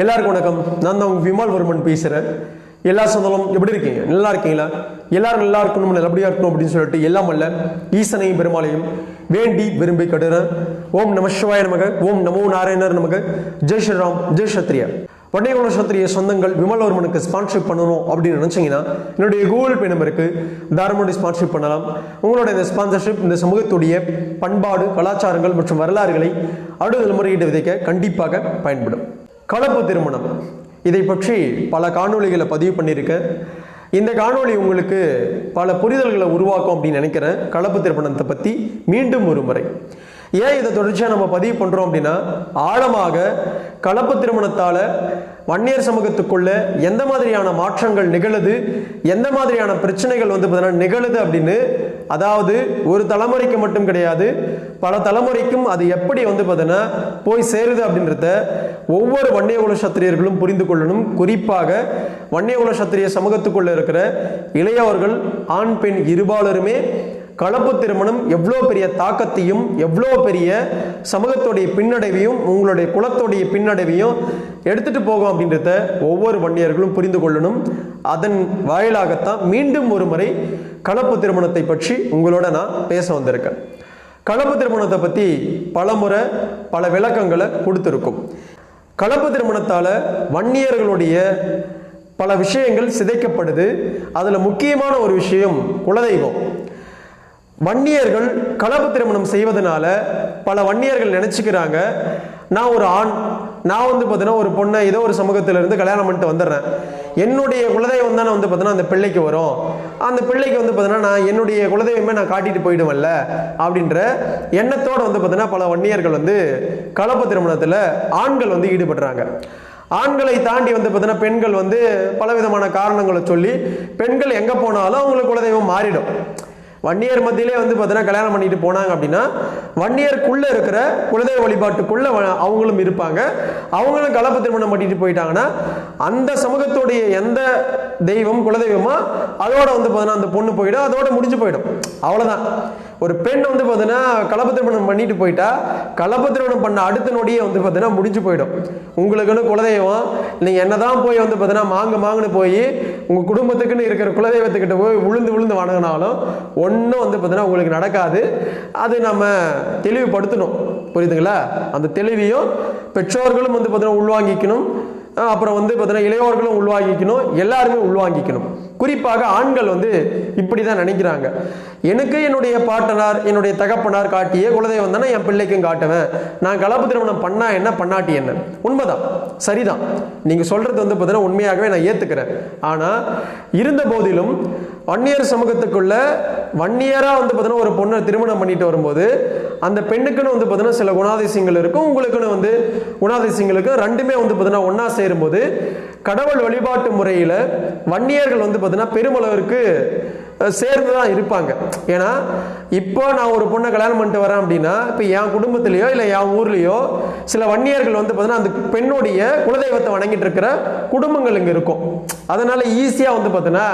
எல்லாருக்கும் வணக்கம். நான் தான் உங்கள் விமல் வர்மன் பேசுகிறேன் எல்லா சொந்தலும் எப்படி இருக்கீங்க? நல்லா இருக்கீங்களா? எல்லாரும் நல்லா இருக்கணும் நல்லபடியாக இருக்கணும் அப்படின்னு சொல்லிட்டு எல்லாம் அல்ல ஈசனையும் பெருமாளையும் வேண்டி விரும்பி கட்டுறேன். ஓம் நம சிவாய நமக ஓம் நமோ நாராயணர் நமக. ஜெய் ஸ்ரீராம் ஜெய் சத்ரியா வண்டியகுல சத்திரிய சொந்தங்கள் விமல்வர்மனுக்கு ஸ்பான்ஷிப் பண்ணணும் அப்படின்னு நினச்சிங்கன்னா என்னுடைய கூகுள் பே நம்பருக்கு தாராளமாக ஸ்பான்ஷிப் பண்ணலாம். உங்களுடைய இந்த ஸ்பான்சர்ஷிப் இந்த சமூகத்துடைய பண்பாடு கலாச்சாரங்கள் மற்றும் வரலாறுகளை அடுத்த தலைமுறையிட்டு விதைக்க கண்டிப்பாக பயன்படும். கலப்பு திருமணம். இதை பற்றி பல காணொளிகளை பதிவு பண்ணியிருக்கேன் இந்த காணொளி உங்களுக்கு பல புரிதல்களை உருவாக்கும் அப்படின்னு நினைக்கிறேன். கலப்பு திருமணத்தை பற்றி மீண்டும் ஒரு முறை ஏன் இதை தொடர்ச்சியாக நம்ம பதிவு பண்ணுறோம் அப்படின்னா ஆழமாக கலப்பு திருமணத்தால் வன்னியர் சமூகத்துக்குள்ள எந்த மாதிரியான மாற்றங்கள் நிகழுது எந்த மாதிரியான பிரச்சனைகள் வந்து பார்த்தீங்கன்னா நிகழுது அப்படின்னு அதாவது ஒரு தலைமுறைக்கு மட்டும் கிடையாது பல தலைமுறைக்கும் அது எப்படி வந்து பார்த்தீங்கன்னா போய் சேருது அப்படின்றத ஒவ்வொரு வன்னியகுல சத்திரியர்களும் புரிந்து கொள்ளணும். குறிப்பாக வன்னியகுல சத்திரிய சமூகத்துக்குள்ள இருக்கிற இளையவர்கள் ஆண் பெண் இருபாலருமே கலப்பு திருமணம் எவ்வளோ பெரிய தாக்கத்தையும் எவ்வளோ பெரிய சமூகத்துடைய பின்னடைவையும் உங்களுடைய குலத்துடைய பின்னடைவையும் எடுத்துட்டு போகும் அப்படின்றத ஒவ்வொரு வன்னியர்களும் புரிந்து கொள்ளணும். அதன் வாயிலாகத்தான் மீண்டும் ஒரு முறை கலப்பு திருமணத்தை பற்றி உங்களோட நான் பேச வந்திருக்கேன். கலப்பு திருமணத்தை பற்றி பல முறை பல விளக்கங்களை கொடுத்துருக்கும். கலப்பு திருமணத்தால் வன்னியர்களுடைய பல விஷயங்கள் சிதைக்கப்படுது. அதில் முக்கியமான ஒரு விஷயம் குலதெய்வம். வன்னியர்கள் கலப்பு திருமணம் செய்வதனால பல வன்னியர்கள் நினச்சிக்கிறாங்க நான் ஒரு ஆண் நான் வந்து பார்த்தீங்கன்னா ஒரு பொண்ணை ஏதோ ஒரு சமூகத்திலிருந்து கல்யாணம் பண்ணிட்டு வந்துடுறேன். என்னுடைய குலதெய்வம் தானே வந்து பார்த்தீங்கன்னா அந்த பிள்ளைக்கு வரும். அந்த பிள்ளைக்கு வந்து பார்த்தீங்கன்னா நான் என்னுடைய குலதெய்வமே நான் காட்டிட்டு போயிடுவேன்ல அப்படின்ற எண்ணத்தோடு வந்து பார்த்தீங்கன்னா பல வன்னியர்கள் வந்து கலப்பு திருமணத்தில் ஆண்கள் வந்து ஈடுபடுறாங்க. ஆண்களை தாண்டி வந்து பார்த்தீங்கன்னா பெண்கள் வந்து பலவிதமான காரணங்களை சொல்லி பெண்கள் எங்கே போனாலும் அவங்களுக்கு குலதெய்வம் மாறிடும். வன்னியர் மத்தியிலே வந்து பார்த்தீங்கன்னா கல்யாணம் பண்ணிட்டு போனாங்க அப்படின்னா வன்னியருக்குள்ள இருக்கிற குலதெய்வ வழிபாட்டுக்குள்ளே அவங்களும் இருப்பாங்க. அவங்களும் கலப்பு திருமணம் பண்ணிட்டு போயிட்டாங்கன்னா அந்த சமூகத்துடைய எந்த தெய்வம் குலதெய்வமோ அதோட வந்து பார்த்தீங்கன்னா அந்த பொண்ணு போயிடும். அதோட முடிஞ்சு போயிடும். அவ்வளோதான் ஒரு பெண் வந்து பார்த்தீங்கன்னா கலப்பு திருமணம் பண்ணிட்டு போயிட்டா கலப்பு திருமணம் பண்ண அடுத்த நொடியே வந்து பார்த்தீங்கன்னா முடிஞ்சு போயிடும். உங்களுக்குன்னு குலதெய்வம் நீங்க என்னதான் போய் வந்து பார்த்தீங்கன்னா மாங்கு மாங்குன்னு போய் உங்கள் குடும்பத்துக்குன்னு இருக்கிற குலதெய்வத்துக்கிட்ட போய் விழுந்து விழுந்து வணங்கினாலும் ஒன்றும் வந்து பார்த்தீங்கன்னா உங்களுக்கு நடக்காது. அது நம்ம தெளிவுபடுத்தணும். புரியுதுங்களா? அந்த தெளிவையும் பெற்றோர்களும் வந்து பார்த்தீங்கன்னா உள்வாங்கிக்கணும். அப்புறம் வந்து பார்த்தீங்கன்னா இளையோர்களும் உள்வாங்கிக்கணும் எல்லாருமே உள்வாங்கிக்கணும். குறிப்பாக ஆண்கள் வந்து இப்படி தான் நினைக்கிறாங்க. எனக்கு என்னுடைய பாட்டனார் என்னுடைய தகப்பனார் காட்டிய குலதெய்வம் தானே என் பிள்ளைக்கும் காட்டுவேன். நான் கலப்பு திருமணம் பண்ணா என்ன பண்ணாட்டி என்ன? உண்மைதான். சரிதான். நீங்கள் சொல்கிறது வந்து பார்த்தீங்கன்னா உண்மையாகவே நான் ஏற்றுக்கிறேன் ஆனால் இருந்த போதிலும் வன்னியர் சமூகத்துக்குள்ள வன்னியராக வந்து பார்த்தீங்கன்னா ஒரு பொண்ணை திருமணம் பண்ணிட்டு வரும்போது அந்த பெண்ணுக்குன்னு வந்து பார்த்தீங்கன்னா சில குணாதிசயங்கள் இருக்கும். உங்களுக்குன்னு வந்து குணாதிசயங்கள் இருக்கும். ரெண்டுமே வந்து பார்த்தீங்கன்னா ஒன்றா சேரும்போது கடவுள் வழிபாட்டு முறையில் வன்னியர்கள் வந்து பார்த்தீங்கன்னா பெருமளவிற்கு சேர்ந்து தான் இருப்பாங்க. ஏன்னா இப்போ நான் ஒரு பொண்ணை கல்யாணம் பண்ணிட்டு வரேன் அப்படின்னா இப்போ என் குடும்பத்திலேயோ இல்லை என் ஊர்லேயோ சில வன்னியர்கள் வந்து பார்த்தீங்கன்னா அந்த பெண்ணுடைய குலதெய்வத்தை வணங்கிட்டு இருக்கிற குடும்பங்கள் இங்கே இருக்கும். அதனால் ஈஸியாக வந்து பார்த்தீங்கன்னா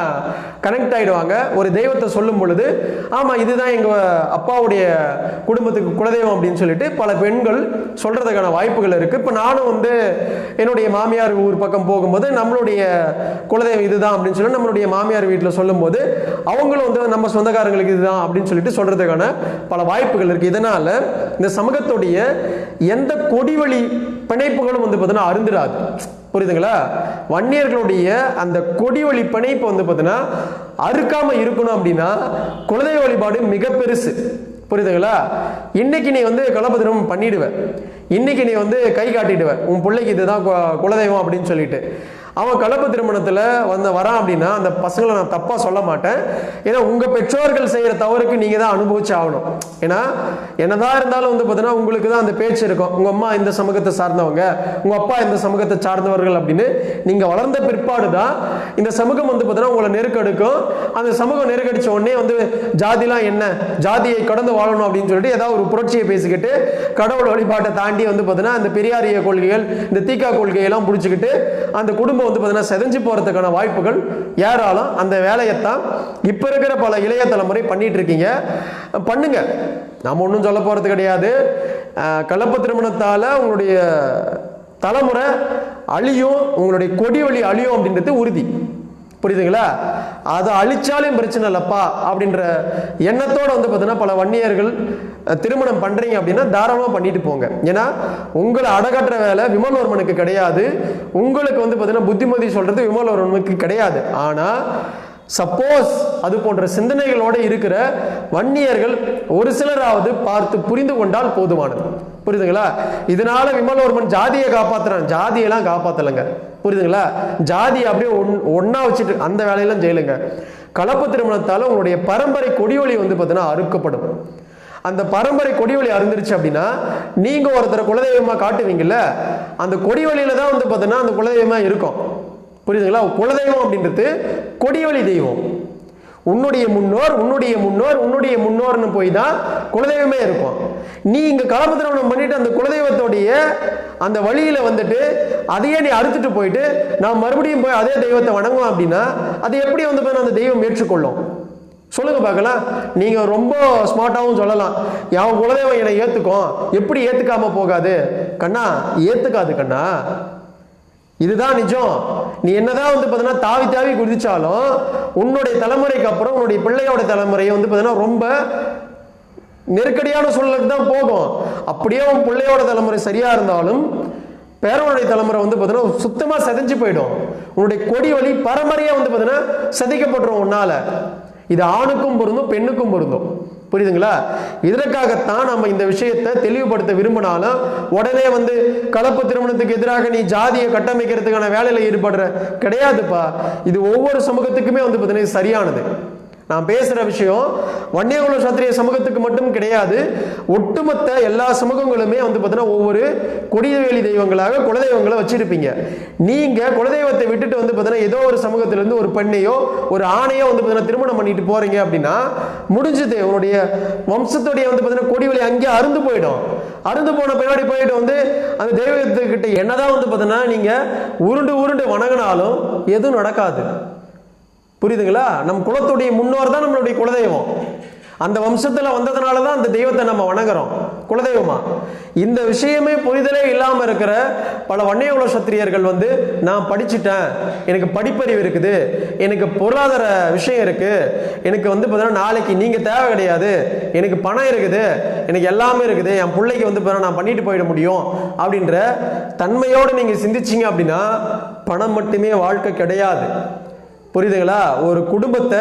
கனெக்ட் ஆகிடுவாங்க ஒரு தெய்வத்தை சொல்லும் பொழுது ஆமாம் இதுதான் எங்கள் அப்பாவுடைய குடும்பத்துக்கு குலதெய்வம் அப்படின்னு சொல்லிட்டு பல பெண்கள் சொல்கிறதுக்கான வாய்ப்புகள் இருக்குது இப்போ நானும் வந்து என்னுடைய மாமியார் ஊர் பக்கம் போகும்போது நம்மளுடைய குலதெய்வம் இதுதான் அப்படின்னு சொல்லி நம்மளுடைய மாமியார் வீட்டில் சொல்லும்போது அவங்களும் வந்து நம்ம சொந்தக்காரங்களுக்கு இதுதான் அப்படின்னு சொல்லிட்டு சொல்றதுக்கான பல வாய்ப்புகள் இருக்கு. இதனால இந்த சமூகத்துடைய எந்த கொடிவழி பிணைப்புகளும் வந்து பார்த்தீங்கன்னா அருந்துடாது புரியுதுங்களா? வன்னியர்களுடைய அந்த கொடிவழி பிணைப்பு வந்து பார்த்தீங்கன்னா அறுக்காம இருக்கணும் அப்படின்னா குலதெய்வ வழிபாடு மிக பெருசு. புரியுதுங்களா? இன்னைக்கு நீ வந்து கலபதிரம் பண்ணிடுவ. இன்னைக்கு நீ வந்து கை காட்டிடுவ. உன் பிள்ளைக்கு இதுதான் குலதெய்வம் அப்படின்னு சொல்லிட்டு. அவன் கலப்பு திருமணத்தில் வந்து வரான் அப்படின்னா அந்த பசங்களை நான் தப்பாக சொல்ல மாட்டேன். ஏன்னா உங்கள் பெற்றோர்கள் செய்கிற தவறுக்கு நீங்கள் தான் அனுபவிச்சு ஆகணும். ஏன்னா என்னதான் இருந்தாலும் வந்து பார்த்தீங்கன்னா உங்களுக்கு தான் அந்த பேச்சு இருக்கும். உங்கள் அம்மா இந்த சமூகத்தை சார்ந்தவங்க உங்கள் அப்பா இந்த சமூகத்தை சார்ந்தவர்கள் அப்படின்னு நீங்கள் வளர்ந்த பிற்பாடு தான் இந்த சமூகம் வந்து பார்த்தீங்கன்னா உங்களை நெருக்கெடுக்கும். அந்த சமூகம் நெருக்கடிச்ச உடனே வந்து ஜாதிலாம் என்ன ஜாதியை கடந்து வாழணும் அப்படின்னு சொல்லிட்டு ஏதாவது ஒரு புரட்சியை பேசிக்கிட்டு கடவுள் வழிபாட்டை தாண்டி வந்து பார்த்தீங்கன்னா இந்த பெரியாரிய கொள்கைகள் இந்த தீக்கா கொள்கையெல்லாம் பிடிச்சிக்கிட்டு அந்த குடும்பம் வந்து பார்த்தீங்கன்னா செதஞ்சு போகிறதுக்கான வாய்ப்புகள் ஏராளம். அந்த வேலையைத்தான் இப்போ இருக்கிற பல இளைய தலைமுறை பண்ணிட்டு இருக்கீங்க. பண்ணுங்க. நம்ம ஒன்றும் சொல்ல போகிறது கிடையாது. கலப்பு திருமணத்தால் உங்களுடைய தலைமுறை அழியும் உங்களுடைய கொடி வழி அழியும் அப்படின்றது உறுதி. புரியுதுங்களா? அதை அழிச்சாலும் பிரச்சனை இல்லைப்பா அப்படின்ற எண்ணத்தோடு வந்து பார்த்தீங்கன்னா பல வன்னியர்கள் திருமணம் பண்ணுறீங்க அப்படின்னா தாராளமாக பண்ணிட்டு போங்க. ஏன்னா உங்களை அடகற்ற வேலை விமல்வர்மனுக்கு கிடையாது. உங்களுக்கு வந்து பார்த்தீங்கன்னா புத்திமதி சொல்கிறது விமல்வர்மனுக்கு கிடையாது. ஆனால் சப்போஸ் அது போன்ற சிந்தனைகளோட இருக்கிற வன்னியர்கள் ஒரு சிலராவது பார்த்து புரிந்து கொண்டால் போதுமானது. புரியுதுங்களா இதனால விமலவர்மன் ஜாதியை காப்பாத்துறான். ஜாதியெல்லாம் காப்பாத்தலைங்க. புரியுதுங்களா ஜாதி அப்படியே ஒன் ஒன்னா வச்சுட்டு அந்த வேலையெல்லாம் செய்யலுங்க. கலப்பு திருமணத்தால் உங்களுடைய பரம்பரை கொடியொலி வந்து பார்த்தீங்கன்னா அறுக்கப்படும். அந்த பரம்பரை கொடிவழி அருந்துருச்சு அப்படின்னா நீங்கள் ஒருத்தரை குலதெய்வமாக காட்டுவீங்கல்ல அந்த கொடிவழியில தான் வந்து பார்த்தீங்கன்னா அந்த குலதெய்வமாக இருக்கும். புரியுதுங்களா? குலதெய்வம் அப்படின்றது கொடிவழி தெய்வம். உன்னுடைய முன்னோர் உன்னுடைய முன்னோர் உன்னுடைய முன்னோர்னு போய் தான் குலதெய்வமே இருக்கும். நீ இங்கே கலப்பு திருமணம் பண்ணிட்டு அந்த குலதெய்வத்தோடைய அந்த வழியில் வந்துட்டு அதையே நீ அறுத்துட்டு போயிட்டு நான் மறுபடியும் போய் அதே தெய்வத்தை வணங்குவோம் அப்படின்னா அது எப்படி வந்து போய் அந்த தெய்வம் ஏற்றுக்கொள்ளும்? சொல்லுங்க பார்க்கலாம். நீங்க ரொம்ப ஸ்மார்ட்டாகவும் சொல்லலாம். என் குலதெய்வம் என்னை ஏத்துக்கும். எப்படி ஏத்துக்காம போகாது? கண்ணா ஏத்துக்காது கண்ணா. இதுதான் நிஜம். நீ என்னதான் வந்து பார்த்தீங்கன்னா தாவி தாவி குதிச்சாலும் உன்னுடைய தலைமுறைக்கு அப்புறம் உன்னுடைய பிள்ளையோட தலைமுறையை வந்து பார்த்தீங்கன்னா ரொம்ப நெருக்கடியான சூழலுக்கு தான் போகும். அப்படியே உன் பிள்ளையோட தலைமுறை சரியா இருந்தாலும் பேரவனுடைய தலைமுறை வந்து பார்த்தீங்கன்னா சுத்தமாக செதஞ்சு போயிடும். உன்னுடைய கொடி வழி பரம்பரையாக வந்து பார்த்தீங்கன்னா செதைக்கப்பட்டுரும் உன்னால. இது ஆணுக்கும் பொருந்தும் பெண்ணுக்கும் பொருந்தும். புரியுதுங்களா? இதற்காகத்தான் நம்ம இந்த விஷயத்தை தெளிவுபடுத்த விரும்பினாலும் உடனே வந்து கலப்பு திருமணத்துக்கு எதிராக நீ ஜாதியை கட்டமைக்கிறதுக்கான வேலையில ஈடுபடுற கிடையாதுப்பா. இது ஒவ்வொரு சமூகத்துக்குமே வந்து பார்த்தீங்கன்னா சரியானது. நான் பேசுற விஷயம் வன்னியகுல சத்திரிய சமூகத்துக்கு மட்டும் கிடையாது. ஒட்டுமொத்த எல்லா சமூகங்களுமே வந்து பார்த்தீங்கன்னா ஒவ்வொரு கொடியவேலி தெய்வங்களாக குலதெய்வங்களை வச்சிருப்பீங்க. நீங்க குலதெய்வத்தை விட்டுட்டு வந்து பார்த்தீங்கன்னா ஏதோ ஒரு சமூகத்திலிருந்து ஒரு பெண்ணையோ ஒரு ஆணையோ வந்து பார்த்தீங்கன்னா திருமணம் பண்ணிட்டு போறீங்க அப்படின்னா முடிஞ்சது. உன்னுடைய வம்சத்துடைய வந்து பார்த்தீங்கன்னா கொடிவேலி அங்கேயே அருந்து போயிடும். அருந்து போன பின்னாடி போயிட்டு வந்து அந்த தெய்வத்துக்கிட்ட என்னதான் வந்து பார்த்தீங்கன்னா நீங்க உருண்டு உருண்டு வணங்கினாலும் எதுவும் நடக்காது. புரியுதுங்களா? நம் குலத்துடைய முன்னோர் தான் நம்மளுடைய குலதெய்வம். அந்த வம்சத்தில் வந்ததுனால தான் அந்த தெய்வத்தை நம்ம வணங்குறோம். குலதெய்வமா? இந்த விஷயமே புரிதலே இல்லாமல் இருக்கிற பல வன்னியகுல சத்திரியர்கள் வந்து நான் படிச்சுட்டேன். எனக்கு படிப்பறிவு இருக்குது. எனக்கு பொருளாதார விஷயம் இருக்குது எனக்கு வந்து பார்த்தீங்கன்னா நாளைக்கு நீங்கள் தேவை கிடையாது. எனக்கு பணம் இருக்குது. எனக்கு எல்லாமே இருக்குது. என் பிள்ளைக்கு வந்து பார்த்தீங்கன்னா நான் பண்ணிட்டு போயிட முடியும். அப்படின்ற தன்மையோடு நீங்கள் சிந்திச்சிங்க அப்படின்னா பணம் மட்டுமே வாழ்க்கை கிடையாது. புரியுதுங்களா? ஒரு குடும்பத்தை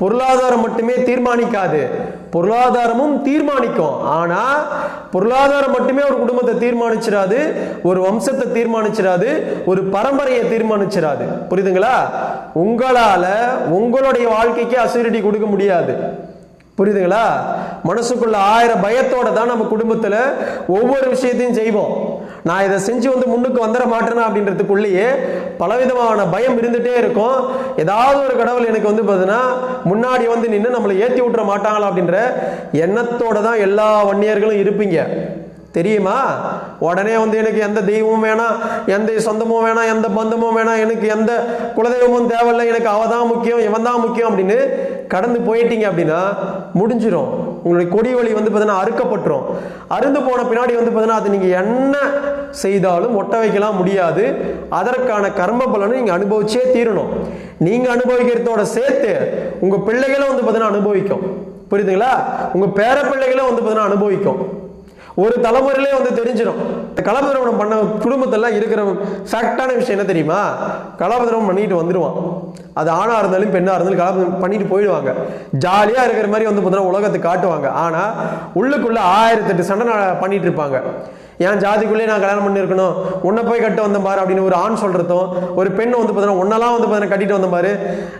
பொருளாதாரம் மட்டுமே தீர்மானிக்காது. பொருளாதாரமும் தீர்மானிக்கும். ஆனால் பொருளாதாரம் மட்டுமே ஒரு குடும்பத்தை தீர்மானிச்சிடாது ஒரு வம்சத்தை தீர்மானிச்சிடாது ஒரு பரம்பரையை தீர்மானிச்சிடாது புரியுதுங்களா? உங்களால் உங்களுடைய வாழ்க்கைக்கு அசூரிட்டி கொடுக்க முடியாது. புரியுதுங்களா? மனசுக்குள்ள ஆயிரம் பயத்தோட தான் நம்ம குடும்பத்தில் ஒவ்வொரு விஷயத்தையும் செய்வோம். நான் இதை செஞ்சு வந்து முன்னுக்கு வந்துட மாட்டேனா அப்படின்றதுக்குள்ளேயே பலவிதமான பயம் இருந்துட்டே இருக்கும். ஏதாவது ஒரு கடவுள் எனக்கு வந்து பார்த்தீங்கன்னா முன்னாடி வந்து நின்று நம்மளை ஏற்றி விட்டுற மாட்டாங்களா அப்படின்ற எண்ணத்தோட தான் எல்லா வன்னியர்களும் இருப்பீங்க. தெரியுமா? உடனே வந்து எனக்கு எந்த தெய்வமும் வேணாம் எந்த சொந்தமும் வேணாம் எந்த பந்தமும் வேணாம் எனக்கு எந்த குலதெய்வமும் தேவையில்லை எனக்கு அவ தான் முக்கியம் இவன் தான் முக்கியம் அப்படின்னு கடந்து போயிட்டீங்க அப்படின்னா முடிஞ்சிடும் உங்களுடைய கொடி வழி வந்து பார்த்தீங்கன்னா அறுக்கப்பட்டுரும். அருந்து போன பின்னாடி வந்து பார்த்தீங்கன்னா அது நீங்கள் என்ன செய்தாலும் ஒட்ட வைக்கலாம் முடியாது. அதற்கான கர்ம பலனை நீங்கள் அனுபவிச்சே தீரணும். நீங்கள் அனுபவிக்கிறதோட சேர்த்து உங்கள் பிள்ளைகளும் வந்து பார்த்தீங்கன்னா அனுபவிக்கும். புரியுதுங்களா? உங்கள் பேர பிள்ளைகளும் வந்து பார்த்தீங்கன்னா அனுபவிக்கும். ஒரு தலைமுறையிலே வந்து தெரிஞ்சிடும் இந்த கலப்பு பண்ண குடும்பத்தெல்லாம் இருக்கிற ஃபேக்டான விஷயம் என்ன தெரியுமா? கலபதிரவம் பண்ணிட்டு வந்துடுவான் அது ஆணாக இருந்தாலும் பெண்ணாக இருந்தாலும் கலபதிரம் பண்ணிட்டு போயிடுவாங்க. ஜாலியாக இருக்கிற மாதிரி வந்து பார்த்தீங்கன்னா உலகத்தை காட்டுவாங்க. ஆனால் உள்ளுக்குள்ளே ஆயிரத்தெட்டு சண்டை பண்ணிட்டு இருப்பாங்க. என் ஜாதிக்குள்ளே நான் கல்யாணம் பண்ணியிருக்கணும். உன்னை போய் கட்ட வந்த பாரு அப்படின்னு ஒரு ஆண் சொல்கிறதும் ஒரு பெண் வந்து பார்த்தீங்கன்னா உன்னெல்லாம் வந்து பார்த்தீங்கன்னா கட்டிட்டு வந்த பாரு.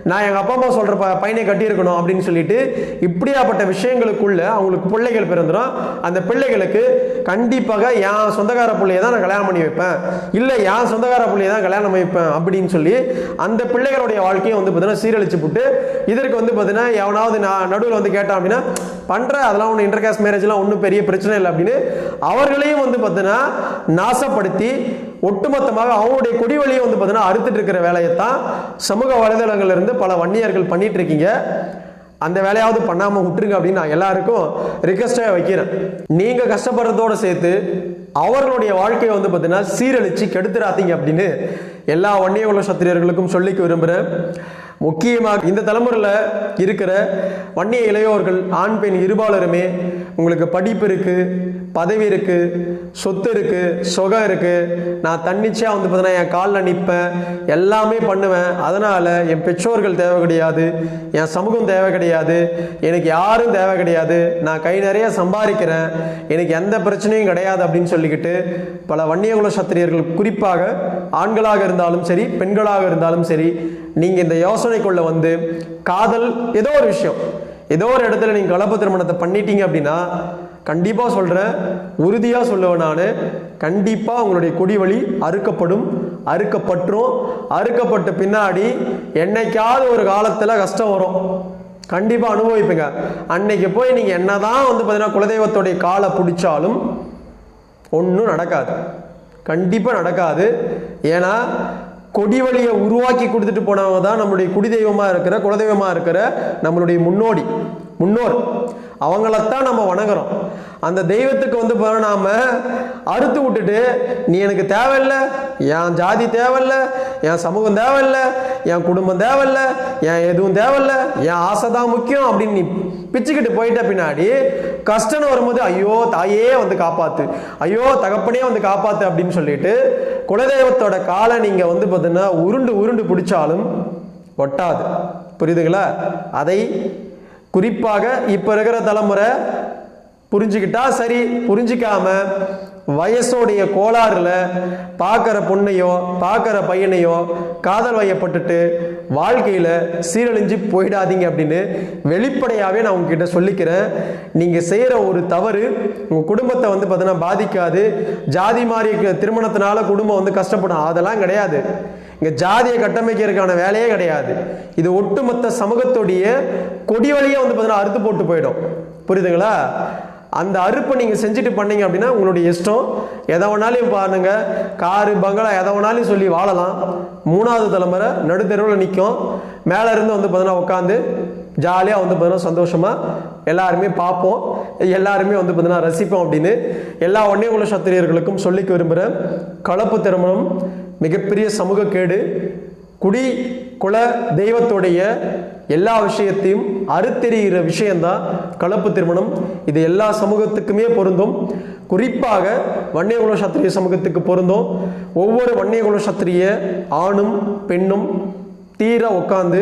நான் எங்கள் அப்பா அம்மா சொல்கிற ப- பையனை கட்டியிருக்கணும் அப்படின்னு சொல்லிட்டு இப்படியாப்பட்ட விஷயங்களுக்குள்ள அவங்களுக்கு பிள்ளைகள் பிறந்துடும் அந்த பிள்ளைகளுக்கு கண்டிப்பாக என் சொந்தக்கார பிள்ளையை தான் நான் கல்யாணம் பண்ணி வைப்பேன். இல்லை என் சொந்தக்கார பிள்ளையை தான் கல்யாணம் பண்ணி வைப்பேன் அப்படின்னு சொல்லி அந்த பிள்ளைகளுடைய வாழ்க்கையை வந்து பார்த்தீங்கன்னா சீரழிச்சு போட்டு இதற்கு வந்து பார்த்தீங்கன்னா எவனாவது நான் நடுவில் வந்து கேட்டான் அப்படின்னா பண்ணுற அதெல்லாம் ஒன்று இன்டர்காஸ்ட் மேரேஜ்லாம் ஒன்றும் பெரிய பிரச்சனை இல்லை அப்படின்னு அவர்களையும் வந்து பார்த்தீங்கன்னா நாசப்படுத்தி ஒட்டுமொத்தமாக அவங்களுடைய கொடி வழியை வந்து பார்த்தீங்கன்னா அறுத்துட்டு இருக்கிற வேலையை தான் சமூக வலைதளங்கள்ல இருந்து பல வன்னியர்கள் பண்ணிட்டு இருக்கீங்க. அந்த வேலையாவது பண்ணாமல் விட்டுருங்க அப்படின்னு நான் எல்லாருக்கும் ரிக்வஸ்டாக வைக்கிறேன். நீங்கள் கஷ்டப்படுறதோடு சேர்த்து அவர்களுடைய வாழ்க்கையை வந்து பார்த்தீங்கன்னா சீரழித்து கெடுத்துடாதீங்க அப்படின்னு எல்லா வன்னிய குல சத்திரியர்களுக்கும் சொல்லிக்க விரும்புகிறேன் முக்கியமாக இந்த தலைமுறையில் இருக்கிற வன்னிய இளையோர்கள் ஆண் பெண் இருபாலருமே உங்களுக்கு படிப்பு இருக்குது பதவி இருக்குது சொத்து இருக்குது சுகம் இருக்குது நான் தன்னிச்சையாக வந்து பார்த்தீங்கன்னா என் காலில் நிற்பேன் எல்லாமே பண்ணுவேன். அதனால் என் பெற்றோர்கள் தேவை கிடையாது. என் சமூகம் தேவை கிடையாது. எனக்கு யாரும் தேவை கிடையாது. நான் கை நிறைய சம்பாதிக்கிறேன். எனக்கு எந்த பிரச்சனையும் கிடையாது அப்படின்னு சொல்லிக்கிட்டு பல வன்னியகுல சத்திரியர்கள் குறிப்பாக ஆண்களாக இருந்தாலும் சரி பெண்களாக இருந்தாலும் சரி நீங்கள் இந்த யோசனைக்குள்ளே வந்து காதல் ஏதோ ஒரு விஷயம். ஏதோ ஒரு இடத்துல நீங்கள் கலப்பு திருமணத்தை பண்ணிட்டீங்க அப்படின்னா கண்டிப்பாக சொல்கிறேன் உறுதியாக சொல்லுவேன் நான். கண்டிப்பாக உங்களுடைய குடிவழி அறுக்கப்படும். அறுக்கப்பற்றும் அறுக்கப்பட்ட பின்னாடி என்னைக்காவது ஒரு காலத்தில் கஷ்டம் வரும். கண்டிப்பாக அனுபவிப்பீங்க. அன்னைக்கு போய் நீங்கள் என்ன தான் வந்து பார்த்தீங்கன்னா குலதெய்வத்துடைய காலை பிடிச்சாலும் ஒன்றும் நடக்காது. கண்டிப்பாக நடக்காது. ஏன்னா கொடி வழியை உருவாக்கி கொடுத்துட்டு போனவங்க தான் நம்மளுடைய குடி தெய்வமாக இருக்கிற குலதெய்வமாக இருக்கிற நம்மளுடைய முன்னோடி முன்னோர். அவங்களத்தான் நம்ம வணங்குறோம். அந்த தெய்வத்துக்கு வந்து பாரு அறுத்து விட்டுட்டு நீ எனக்கு தேவையில்ல என் ஜாதி தேவையில்லை என் சமூகம் தேவையில்லை என் குடும்பம் தேவையில்லை என் எதுவும் தேவையில்ல என் ஆசை தான் முக்கியம் அப்படின்னு நீ பிச்சுக்கிட்டு போயிட்ட பின்னாடி கஷ்டம்னு வரும்போது ஐயோ தாயே வந்து காப்பாத்து ஐயோ தகப்பனே வந்து காப்பாத்து அப்படின்னு சொல்லிட்டு குலதெய்வத்தோட காலை நீங்கள் வந்து பார்த்தீங்கன்னா உருண்டு உருண்டு பிடிச்சாலும் ஒட்டாது. புரியுதுங்களா? அதை குறிப்பாக இப்போ இருக்கிற தலைமுறை புரிஞ்சுக்கிட்டா சரி புரிஞ்சிக்காம வயசோடைய கோளாறுல பார்க்குற பொண்ணையோ பார்க்குற பையனையோ காதல் வயப்பட்டுட்டு வாழ்க்கையில் சீரழிஞ்சு போயிடாதீங்க அப்படின்னு வெளிப்படையாகவே நான் உங்ககிட்ட சொல்லிக்கிறேன். நீங்கள் செய்கிற ஒரு தவறு உங்கள் குடும்பத்தை வந்து பார்த்தீங்கன்னா பாதிக்காது. ஜாதி மாறி திருமணத்தினால குடும்பம் வந்து கஷ்டப்படும். அதெல்லாம் கிடையாது. இங்க ஜாதியை கட்டமைக்கிறதுக்கான வேலையே கிடையாது. இது ஒட்டுமொத்த சமூகத்துடைய கொடி வழியே வந்து பார்த்தீங்கன்னா அறுத்து போட்டு போயிடும். புரியுதுங்களா? அந்த அறுப்பை நீங்கள் செஞ்சுட்டு பண்ணீங்க அப்படின்னா உங்களுடைய இஷ்டம். எதை வேணாலும் பாருங்க. காரு பங்களா எதை வேணாலும் சொல்லி வாழலாம். மூணாவது தலைமுறை நடுத்தெருவில் நிற்கும் மேலே இருந்து வந்து பார்த்தீங்கன்னா உட்காந்து ஜாலியாக வந்து பார்த்தீங்கன்னா சந்தோஷமாக எல்லாருமே பார்ப்போம். எல்லாருமே வந்து பார்த்தீங்கன்னா ரசிப்போம் அப்படின்னு. எல்லா ஒன்னியகுல சத்திரியர்களுக்கும் சொல்லிக்க விரும்புகிறேன் கலப்பு திருமணம் மிகப்பெரிய சமூக கேடு. குடி குல தெய்வத்துடைய எல்லா விஷயத்தையும் அறுத்தெறிகிற விஷயம்தான் கலப்பு திருமணம். இது எல்லா சமூகத்துக்குமே பொருந்தும். குறிப்பாக வன்னியகுல சத்திரிய சமூகத்துக்கு பொருந்தும். ஒவ்வொரு வன்னியகுல சத்திரிய ஆணும் பெண்ணும் தீர உட்காந்து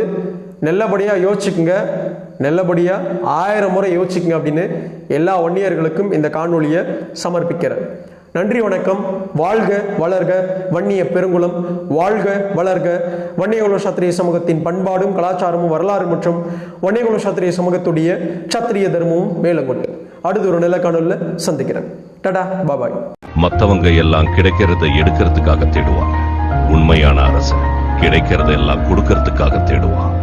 நல்லபடியாக யோசிச்சுக்குங்க. நல்லபடியாக ஆயிரம் முறை யோசிச்சுக்குங்க அப்படின்னு எல்லா வன்னியர்களுக்கும் இந்த காணொலியை சமர்ப்பிக்கிறேன். நன்றி வணக்கம். வாழ்க வளர்க வன்னிய பெருங்குளம். வாழ்க வளர்க. வன்னியகுல சத்திரிய சமூகத்தின் பண்பாடும் கலாச்சாரமும் வரலாறு மற்றும் வன்னியகுல சத்திரிய சமூகத்துடைய சத்திரிய தர்மமும் மேலங்கொண்டு. அடுத்த ஒரு நல்ல சந்திக்கிறேன். டடா பாபாய். மத்தவங்க எல்லாம் கிடைக்கிறத எடுக்கிறதுக்காக தேடுவாங்க. உண்மையான அரசு கிடைக்கிறத எல்லாம் கொடுக்கறதுக்காக தேடுவான்.